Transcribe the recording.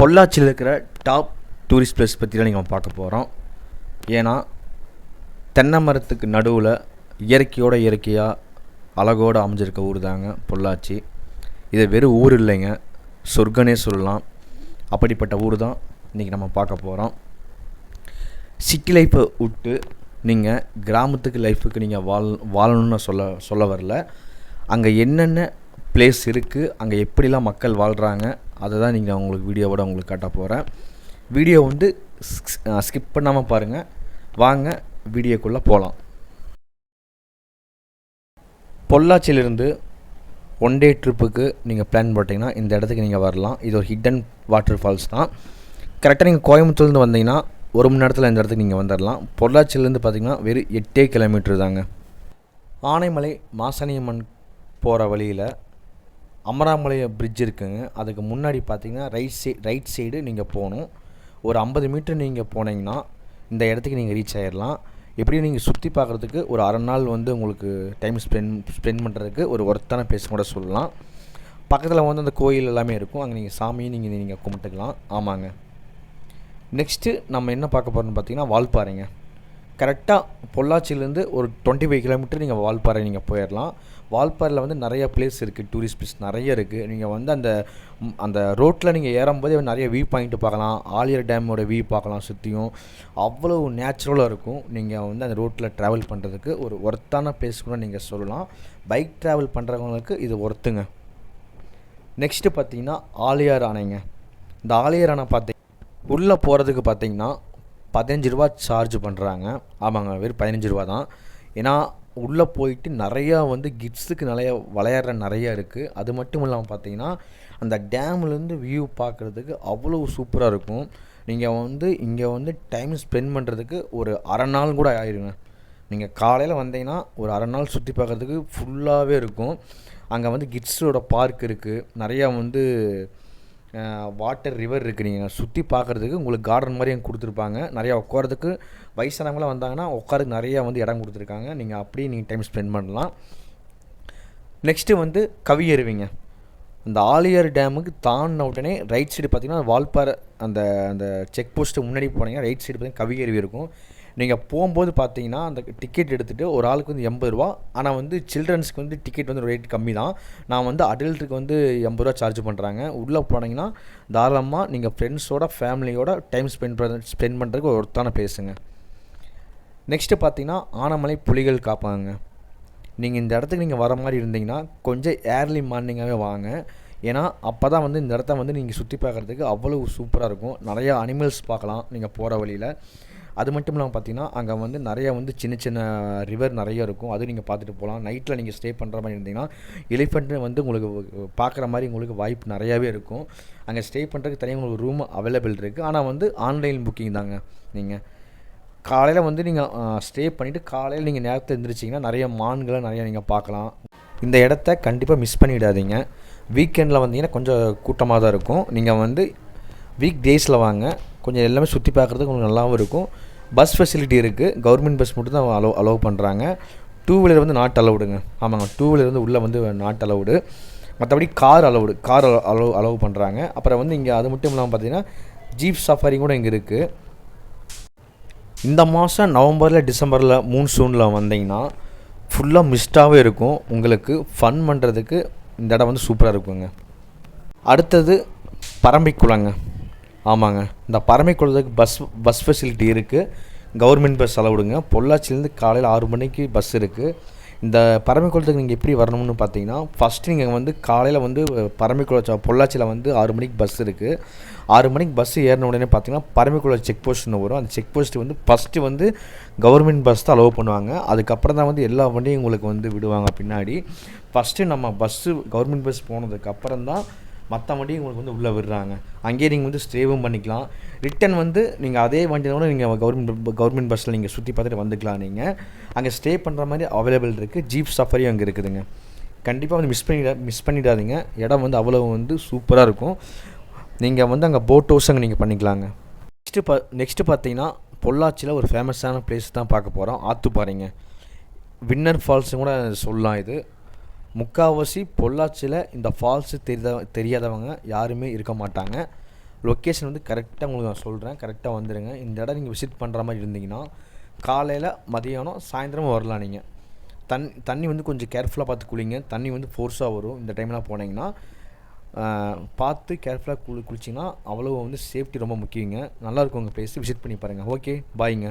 பொள்ளாச்சியில் இருக்கிற top tourist place பற்றி தான் நீங்கள் பார்க்க போகிறோம் ஏன்னா தென்னை மரத்துக்கு நடுவில் இயற்கையோட இயற்கையாக அழகோடு அமைஞ்சிருக்க ஊர் தாங்க பொள்ளாச்சி. இது வெறும் ஊர் இல்லைங்க. சொர்க்கனே சொல்லலாம். அப்படிப்பட்ட ஊர் தான் இன்றைக்கி நம்ம பார்க்க போகிறோம் சிட்டி லைஃப்பை விட்டு நீங்கள் கிராமத்துக்கு லைஃபுக்கு நீங்கள் வாழ் வாழணும்னு சொல்ல சொல்ல வரல. அங்கே என்னென்ன பிளேஸ் இருக்குது அங்கே எப்படிலாம் மக்கள் வாழ்கிறாங்க அதை தான் நீங்கள் உங்களுக்கு வீடியோவோட உங்களுக்கு காட்ட போகிறேன் வீடியோ வந்து ஸ்கிப் பண்ணாமல் பாருங்கள் வாங்க வீடியோக்குள்ளே போகலாம் பொள்ளாச்சியிலிருந்து ஒன் டே ட்ரிப்புக்கு நீங்கள் பிளான் போட்டிங்கன்னா இந்த இடத்துக்கு நீங்கள் வரலாம். இது ஒரு ஹிடன் வாட்டர் ஃபால்ஸ் தான். கரெக்டாக நீங்கள் கோயம்புத்தூர்லேருந்து வந்தீங்கன்னா ஒரு மணி நேரத்தில் இந்த இடத்துக்கு நீங்கள் வந்துடலாம் பொள்ளாச்சியிலேருந்து பார்த்தீங்கன்னா வெறும் எட்டே கிலோமீட்டர் தாங்க. ஆனைமலை மாசாணியம்மன் போகிற வழியில் அமராமலை பிரிட்ஜ் இருக்குங்க. அதுக்கு முன்னாடி பார்த்தீங்கன்னா ரைட் சை ரைட் சைடு நீங்கள் போகணும். ஒரு ஐம்பது மீட்டர் நீங்கள் போனீங்கன்னா இந்த இடத்துக்கு நீங்கள் ரீச் ஆகிடலாம் எப்படியும் நீங்கள் சுற்றி பார்க்குறதுக்கு ஒரு அரை நாள் வந்து உங்களுக்கு டைம் ஸ்பெண்ட் ஸ்பெண்ட் பண்ணுறதுக்கு ஒரு ஒர்த்தான பிளேஸ் கூட சொல்லலாம். பக்கத்தில் வந்து அந்த கோயில் எல்லாமே இருக்கும். அங்கே நீங்கள் சாமியும் நீங்கள் நீங்கள் கும்பிட்டுக்கலாம். ஆமாங்க. நெக்ஸ்ட்டு நம்ம என்ன பார்க்க போகிறோம்னு பார்த்தீங்கன்னா வால்பாறைங்க. கரெக்டாக பொள்ளாச்சியிலேருந்து ஒரு டுவெண்ட்டி ஃபைவ் கிலோமீட்டர் நீங்கள் வால்பாறை நீங்கள் போயிடலாம் வால்பாறையில் வந்து நிறைய பிளேஸ் இருக்குது டூரிஸ்ட் பிளேஸ் நிறைய இருக்குது நீங்கள் வந்து அந்த அந்த ரோட்டில் நீங்கள் ஏறும்போதே நிறைய வியூ பாயிண்ட் பார்க்கலாம். ஆலியர் டேமோட வியூ பார்க்கலாம் சுற்றியும் அவ்வளோ நேச்சுரலாக இருக்கும். நீங்கள் வந்து அந்த ரோட்டில் ட்ராவல் பண்ணுறதுக்கு ஒரு ஒர்த்தான பிளேஸ் கூட நீங்கள் சொல்லலாம். பைக் ட்ராவல் பண்ணுறவங்களுக்கு இது ஒர்த்துங்க நெக்ஸ்ட்டு பார்த்தீங்கன்னா ஆலியார் அணைங்க இந்த ஆலியார் அணை பார்த்தீங்க உள்ளே போகிறதுக்கு பார்த்தீங்கன்னா பதினஞ்சு ரூபா சார்ஜ் பண்ணுறாங்க ஆமாங்க வெறும் பதினஞ்சு ரூபா தான். ஏன்னா உள்ளே போயிட்டு நிறையா வந்து கிட்ஸுக்கு நிறைய விளையாடுற நிறையா இருக்குது அது மட்டும் இல்லாமல் பார்த்தீங்கன்னா அந்த டேம்லேருந்து வியூ பார்க்குறதுக்கு அவ்வளோ சூப்பராக இருக்கும். நீங்கள் வந்து இங்கே வந்து டைம் ஸ்பெண்ட் பண்ணுறதுக்கு ஒரு அரை நாள் கூட ஆயிருங்க. நீங்கள் காலையில் வந்தீங்கன்னா ஒரு அரை நாள் சுற்றி பார்க்குறதுக்கு ஃபுல்லாகவே இருக்கும். அங்கே வந்து கிட்ஸோட பார்க் இருக்குது நிறையா வந்து வாட்டர் ரிவர் இருக்குது நீங்கள் சுற்றி பார்க்குறதுக்கு உங்களுக்கு கார்டன் மாதிரி அங்கே கொடுத்துருப்பாங்க. நிறையா உட்காரதுக்கு வயசானவங்களாம் வந்தாங்கன்னா உட்காரதுக்கு நிறையா வந்து இடம் கொடுத்துருக்காங்க. நீங்கள் அப்படியே நீங்கள் டைம் ஸ்பெண்ட் பண்ணலாம். நெக்ஸ்ட்டு வந்து கவியருவிங்க இந்த ஆலியார் டேமுக்கு தாண்டின உடனே ரைட் சைடு பார்த்தீங்கன்னா வால்பாறை அந்த அந்த செக் போஸ்ட்டு முன்னாடி போனீங்கன்னா ரைட் சைடு பார்த்தீங்கன்னா கவியருவி இருக்கும். நீங்கள் போகும்போது பார்த்தீங்கன்னா அந்த டிக்கெட் எடுத்துகிட்டு ஒரு ஆளுக்கு வந்து எண்பது ரூபா ஆனால் வந்து சில்ட்ரன்ஸ்க்கு வந்து டிக்கெட் வந்து ரேட் கம்மி தான் நான் வந்து அடல்ட்டுக்கு வந்து எண்பது ரூபா சார்ஜ் பண்ணுறாங்க உள்ளே போனீங்கன்னா தாராளமாக நீங்கள் ஃப்ரெண்ட்ஸோட ஃபேமிலியோட டைம் ஸ்பெண்ட் பண்ண ஸ்பெண்ட் பண்ணுறதுக்கு ஒரு ஒருத்தான பேசுங்க. நெக்ஸ்ட்டு பார்த்தீங்கன்னா ஆனமலை புலிகள் காப்பாங்க. நீங்கள் இந்த இடத்துக்கு நீங்கள் வர மாதிரி இருந்தீங்கன்னா கொஞ்சம் ஏர்லி மார்னிங்காகவே வாங்க. ஏன்னா அப்போ தான் வந்து இந்த இடத்த வந்து நீங்கள் சுற்றி பார்க்குறதுக்கு அவ்வளோ சூப்பராக இருக்கும். நிறையா அனிமல்ஸ் பார்க்கலாம் நீங்கள் போகிற வழியில். அது மட்டும் இல்லாமல் பார்த்தீங்கன்னா அங்கே வந்து நிறையா வந்து சின்ன சின்ன ரிவர் நிறைய இருக்கும். அது நீங்கள் பார்த்துட்டு போகலாம் நைட்டில் நீங்கள் ஸ்டே பண்ணுற மாதிரி இருந்தீங்கன்னா எலிஃபெண்ட்டு வந்து உங்களுக்கு பார்க்குற மாதிரி உங்களுக்கு வாய்ப்பு நிறையாவே இருக்கும். அங்கே ஸ்டே பண்ணுறதுக்கு தனியாக உங்களுக்கு ரூம் அவைலபிள் இருக்குது ஆனால் வந்து ஆன்லைன் புக்கிங் தாங்க நீங்கள் காலையில் வந்து நீங்கள் ஸ்டே பண்ணிவிட்டு காலையில் நீங்கள் நேரத்தில் எழுந்திரிச்சிங்கன்னா நிறைய மான்களை நிறைய நீங்கள் பார்க்கலாம். இந்த இடத்த கண்டிப்பாக மிஸ் பண்ணிவிடாதீங்க வீக்கெண்டில் வந்தீங்கன்னா கொஞ்சம் கூட்டமாக தான் இருக்கும். நீங்கள் வந்து வீக் டேஸில் வாங்க. கொஞ்சம் எல்லாமே சுற்றி பார்க்குறதுக்கு உங்களுக்கு நல்லாவும் இருக்கும். பஸ் ஃபெசிலிட்டி இருக்குது கவர்மெண்ட் பஸ் மட்டும் தான் அலோவ் அலோவ் பண்ணுறாங்க டூ வீலர் வந்து நாட் அலவுடுங்க ஆமாங்க. டூ வீலர் வந்து உள்ளே வந்து நாட் அலவுடு மற்றபடி car allowed car allow allow பண்ணுறாங்க அப்புறம் வந்து இங்கே அது மட்டும் இல்லாமல் பார்த்தீங்கன்னா ஜீப் சஃபாரி கூட இங்கே இருக்குது இந்த மாதம் நவம்பரில் டிசம்பரில் மூன்சூனில் வந்தீங்கன்னா ஃபுல்லாக மிஸ்டாகவே இருக்கும். உங்களுக்கு ஃபன் பண்ணுறதுக்கு இந்த இடம் வந்து சூப்பராக இருக்குங்க. அடுத்தது பரம்பிக்குளங்க. ஆமாங்க. இந்த பரம்பிக்குளத்துக்கு பஸ் பஸ் ஃபெசிலிட்டி இருக்குது கவர்மெண்ட் பஸ் அலவுடுங்க பொள்ளாச்சிலேருந்து காலையில் ஆறு மணிக்கு பஸ் இருக்குது இந்த பரமைக்குளத்துக்கு நீங்கள் எப்படி வரணும்னு பார்த்தீங்கன்னா ஃபஸ்ட்டு நீங்கள் வந்து காலையில் வந்து பரமைக்குளம் பொள்ளாச்சியில் வந்து ஆறு மணிக்கு பஸ் இருக்குது ஆறு மணிக்கு பஸ் ஏறின உடனே பார்த்தீங்கன்னா பரமைக்குளம் செக் போஸ்ட்னு வரும். அந்த செக் போஸ்ட்டு வந்து ஃபஸ்ட்டு வந்து கவர்மெண்ட் பஸ் தான் அலோவ் பண்ணுவாங்க. அதுக்கப்புறம் தான் வந்து எல்லா வண்டியும் உங்களுக்கு வந்து விடுவாங்க பின்னாடி. ஃபஸ்ட்டு நம்ம பஸ்ஸு கவர்மெண்ட் பஸ் போனதுக்கப்புறம் தான் மற்ற வண்டியும் உங்களுக்கு வந்து உள்ளே விடுறாங்க. அங்கேயே நீங்கள் வந்து ஸ்டேவும் பண்ணிக்கலாம். ரிட்டன் வந்து நீங்கள் அதே வண்டியில் கூட நீங்கள் கவர்மெண்ட் கவர்மெண்ட் பஸ்ஸில் நீங்கள் சுற்றி பார்த்துட்டு வந்துக்கலாம் நீங்கள் அங்கே ஸ்டே பண்ணுற மாதிரி அவைலபிள் இருக்குது ஜீப் சஃபரியும் அங்கே இருக்குதுங்க. கண்டிப்பாக வந்து மிஸ் பண்ணிட மிஸ் பண்ணிடாதீங்க. இடம் வந்து அவ்வளோ வந்து சூப்பராக இருக்கும். நீங்கள் வந்து அங்கே போட் ஹவுஸ் அங்கே நீங்கள் பண்ணிக்கலாங்க. நெக்ஸ்ட்டு பா நெக்ஸ்ட்டு பார்த்தீங்கன்னா பொள்ளாச்சியில் ஒரு ஃபேமஸான பிளேஸ் தான் பார்க்க போகிறோம் ஆத்துப்பாறைங்க. வின்னர் ஃபால்ஸும் கூட சொல்லலாம் இது. முக்கால்வாசி பொள்ளாச்சியில் இந்த ஃபால்ஸு தெரியாத தெரியாதவங்க யாருமே இருக்க மாட்டாங்க. லொக்கேஷன் வந்து கரெக்டாக உங்களுக்கு நான் சொல்கிறேன் கரெக்டாக வந்துடுங்க இந்த இடம் நீங்கள் விசிட் பண்ணுற மாதிரி இருந்தீங்கன்னா காலையில் மதியானம் சாயந்தரம் வரலாம் நீங்கள் தண் தண்ணி வந்து கொஞ்சம் கேர்ஃபுல்லாக பார்த்து குளிங்க. தண்ணி வந்து ஃபோர்ஸாக வரும். இந்த டைம்லாம் போனீங்கன்னா பார்த்து கேர்ஃபுல்லாக குளி குளிச்சிங்கன்னா அவ்வளோ வந்து சேஃப்டி ரொம்ப முக்கியங்க. நல்லாயிருக்கும் உங்கள் ப்ளேஸ் விசிட் பண்ணி பாருங்கள் ஓகே பாய்ங்க